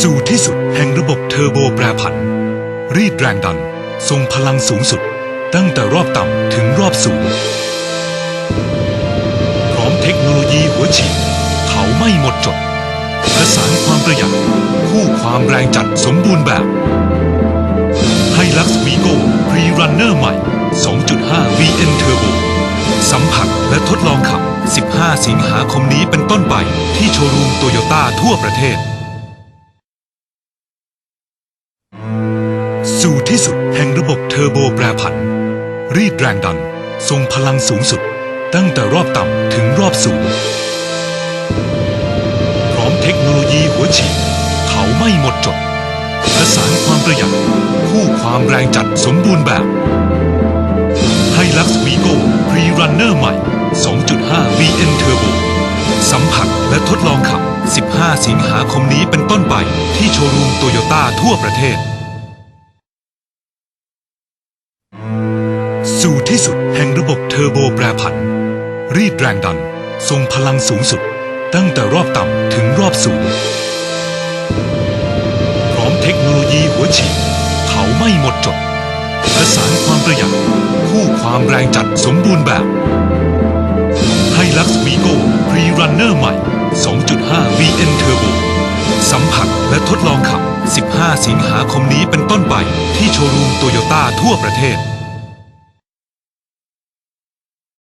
สู่ที่สุดแห่งระบบเทอร์โบแปรผัน รีดแรงดัน ทรงพลังสูงสุด ตั้งแต่รอบต่ำถึงรอบสูง พร้อมเทคโนโลยีหัวฉีดเผาไม่หมดจดประสานความประหยัด คู่ความแรงจัดสมบูรณ์แบบไฮลักซ์วีโก้พรีรันเนอร์ใหม่ 2.5 VN Turbo สัมผัสและทดลองขับ 15 สิงหาคมนี้เป็นต้นไปที่โชว์รูมโตโยต้าทั่วประเทศ สู่ที่สุดแห่งระบบเทอร์โบแปรผัน รีดแรงดัน ทรงพลังสูงสุด ตั้งแต่รอบต่ำถึงรอบสูง พร้อมเทคโนโลยีหัวฉีดเผาไม่หมดจดประสานความประหยัดคู่ความแรงจัดสมบูรณ์แบบไฮลักซ์วีโก้พรีรันเนอร์ใหม่ 2.5 VN Turbo สัมผัสและทดลองขับ 15 สิงหาคมนี้เป็นต้นไปที่โชว์รูมโตโยต้าทั่วประเทศ สู่ที่สุดแห่งระบบเทอร์โบแปรผัน รีดแรงดัน ทรงพลังสูงสุด ตั้งแต่รอบต่ำถึงรอบสูง พร้อมเทคโนโลยีหัวฉีดเผาไม่หมดจดประสานความประหยัด คู่ความแรงจัดสมบูรณ์แบบไฮลักซ์วีโก้พรีรันเนอร์ใหม่ 2.5 VN Turbo สัมผัสและทดลองขับ 15 สิงหาคมนี้เป็นต้นไปที่โชว์รูมโตโยต้าทั่วประเทศ